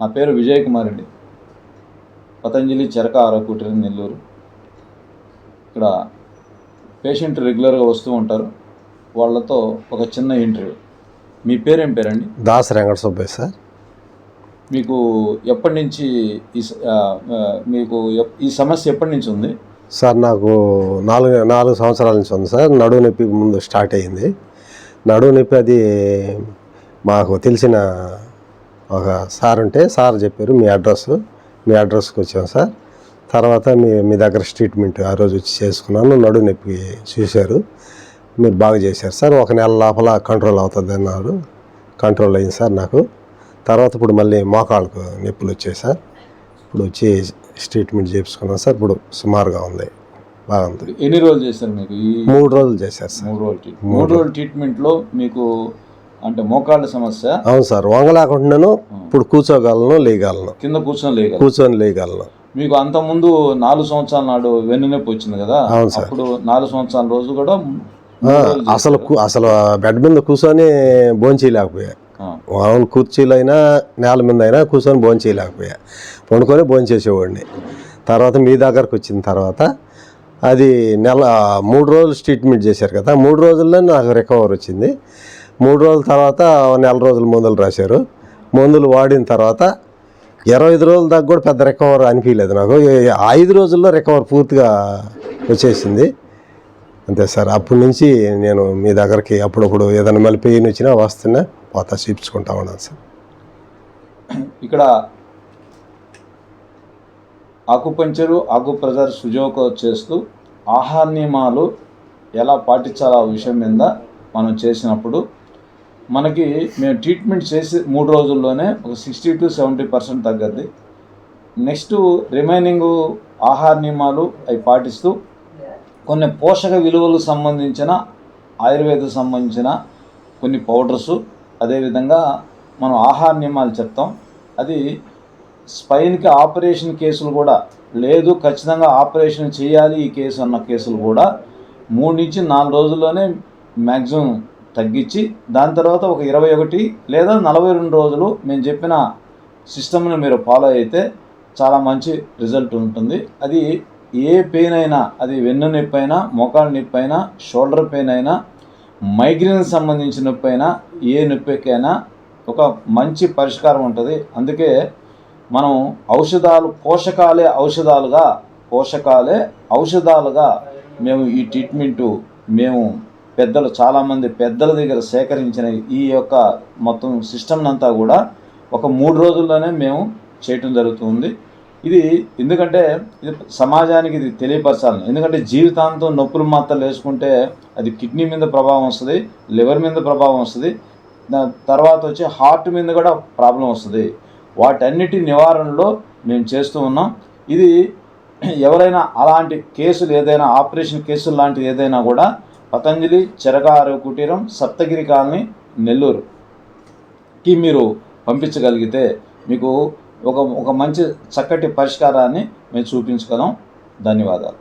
నా పేరు విజయ్ కుమార్ రెడ్డి పతంజలి చెరక ఆరోకుటీరం నెల్లూరు. ఇక్కడ పేషెంట్ రెగ్యులర్గా వస్తూ ఉంటారు. వాళ్ళతో ఒక చిన్న ఇంటర్వ్యూ. మీ పేరేం పేరండి? దాస్ వెంకట సుబ్బయ్య సార్. మీకు ఎప్పటి నుంచి ఈ మీకు ఈ సమస్య ఎప్పటి నుంచి ఉంది? సార్ నాకు నాలుగు నాలుగు సంవత్సరాల నుంచి ఉంది సార్. నడువు నొప్పి ముందు స్టార్ట్ అయ్యింది. నడువు నొప్పి అది మాకు తెలిసిన ఒక సార్ ఉంటే సార్ చెప్పారు మీ అడ్రస్ మీ అడ్రస్కి వచ్చాం సార్. తర్వాత మీ మీ దగ్గర ట్రీట్మెంట్ ఆ రోజు వచ్చి చేసుకున్నాను నడువు నొప్పి చూశారు. మీరు బాగా చేశారు సార్ ఒక నెల లోపల కంట్రోల్ అవుతుంది అన్నారు. కంట్రోల్ అయింది సార్ నాకు. తర్వాత ఇప్పుడు మళ్ళీ మోకాళ్ళకు నొప్పులు వచ్చాయి సార్. ఇప్పుడు వచ్చి ట్రీట్మెంట్ చేయించుకున్నాం సార్ ఇప్పుడు సుమారుగా ఉంది బాగుంది ఎన్ని రోజులు చేశారు మీకు మూడు రోజులు చేశారు సార్. మూడు రోజులు మూడు రోజుల ట్రీట్మెంట్లో మీకు అంటే మోకాళ్ళ సమస్య. అవును సార్ వంగలేకుండాను ఇప్పుడు కూర్చోగలను లేయగలను కింద కూర్చొని లేక కూర్చొని లేయగలను మీకు అంత ముందు నాలుగు సంవత్సరాల నాడు వెన్నునొప్పి వచ్చింది కదా అవును సార్. అప్పుడు నాలుగు సంవత్సరాల రోజు కూడా అసలు అసలు బెడ్ మీద కూర్చొని భోంచేయలేకపోయా అవును కుర్చీలు అయినా నేల మీద అయినా కూర్చొని భోంచేయలేకపోయా వండుకొని భోంచేసేవాడిని తర్వాత మీ దగ్గరకు వచ్చిన తర్వాత అది నెల మూడు రోజులు ట్రీట్మెంట్ చేశారు కదా మూడు రోజుల్లో నాకు రికవర్ వచ్చింది. మూడు రోజుల తర్వాత నెల రోజులు మందులు రాశారు. మందులు వాడిన తర్వాత ఇరవై ఐదు రోజుల దాకా కూడా పెద్ద రికవర్ అనిపించలేదు నాకు. ఐదు రోజుల్లో రికవర్ పూర్తిగా వచ్చేసింది. అంతే సార్ అప్పటి నుంచి నేను మీ దగ్గరికి అప్పుడప్పుడు ఏదైనా మళ్ళీ పెయిన్ వచ్చినా వస్తున్నా పోతా చూపించుకుంటా ఉన్నాను సార్. ఇక్కడ ఆకుపంచరు ఆకుప్రజర్ సుజోక చేస్తూ ఆహార నియమాలు ఎలా పాటించాలో విషయం మీద మనం చేసినప్పుడు మనకి మేము ట్రీట్మెంట్ చేసి మూడు రోజుల్లోనే ఒక సిక్స్టీ టు సెవెంటీ పర్సెంట్ తగ్గద్ది. నెక్స్ట్ రిమైనింగ్ ఆహార నియమాలు అవి పాటిస్తూ కొన్ని పోషక విలువలకు సంబంధించిన ఆయుర్వేదకు సంబంధించిన కొన్ని పౌడర్సు అదేవిధంగా మనం ఆహార నియమాలు చెప్తాం. అది స్పైన్కి ఆపరేషన్ కేసులు కూడా లేదు ఖచ్చితంగా ఆపరేషన్ చేయాలి ఈ కేసు అన్న కేసులు కూడా మూడు నుంచి నాలుగు రోజుల్లోనే మ్యాక్సిమం తగ్గించి దాని తర్వాత ఒక ఇరవై ఒకటి లేదా నలభై రెండు రోజులు మేము చెప్పిన సిస్టమ్ని మీరు ఫాలో అయితే చాలా మంచి రిజల్ట్ ఉంటుంది. అది ఏ పెయిన్ అయినా అది వెన్ను నొప్పి అయినా మోకాళ్ళ నొప్పి అయినా షోల్డర్ పెయిన్ అయినా మైగ్రేన్ సంబంధించిన నొప్పి అయినా ఏ నొప్పికైనా ఒక మంచి పరిష్కారం ఉంటుంది. అందుకే మనం ఔషధాలు పోషకాలే ఔషధాలుగా పోషకాలే ఔషధాలుగా మేము ఈ ట్రీట్మెంటు మేము పెద్దలు చాలామంది పెద్దల దగ్గర సేకరించిన ఈ యొక్క మొత్తం సిస్టమ్నంతా కూడా ఒక మూడు రోజుల్లోనే మేము చేయటం జరుగుతుంది. ఇది ఎందుకంటే ఇది సమాజానికి ఇది తెలియపరచాలి. ఎందుకంటే జీవితాంతం నొప్పులు మాత్రలు వేసుకుంటే అది కిడ్నీ మీద ప్రభావం వస్తుంది లివర్ మీద ప్రభావం వస్తుంది దాని తర్వాత వచ్చి హార్ట్ మీద కూడా ప్రాబ్లం వస్తుంది. వాటన్నిటి నివారణలో మేము చేస్తూ ఉన్నాం. ఇది ఎవరైనా అలాంటి కేసులు ఏదైనా ఆపరేషన్ కేసులు లాంటిది ఏదైనా కూడా పతంజలి చెరగారు కుటీరం సప్తగిరి కాలనీ నెల్లూరుకి మీరు పంపించగలిగితే మీకు ఒక ఒక మంచి చక్కటి పరిష్కారాన్ని మేము చూపించగలం ధన్యవాదాలు.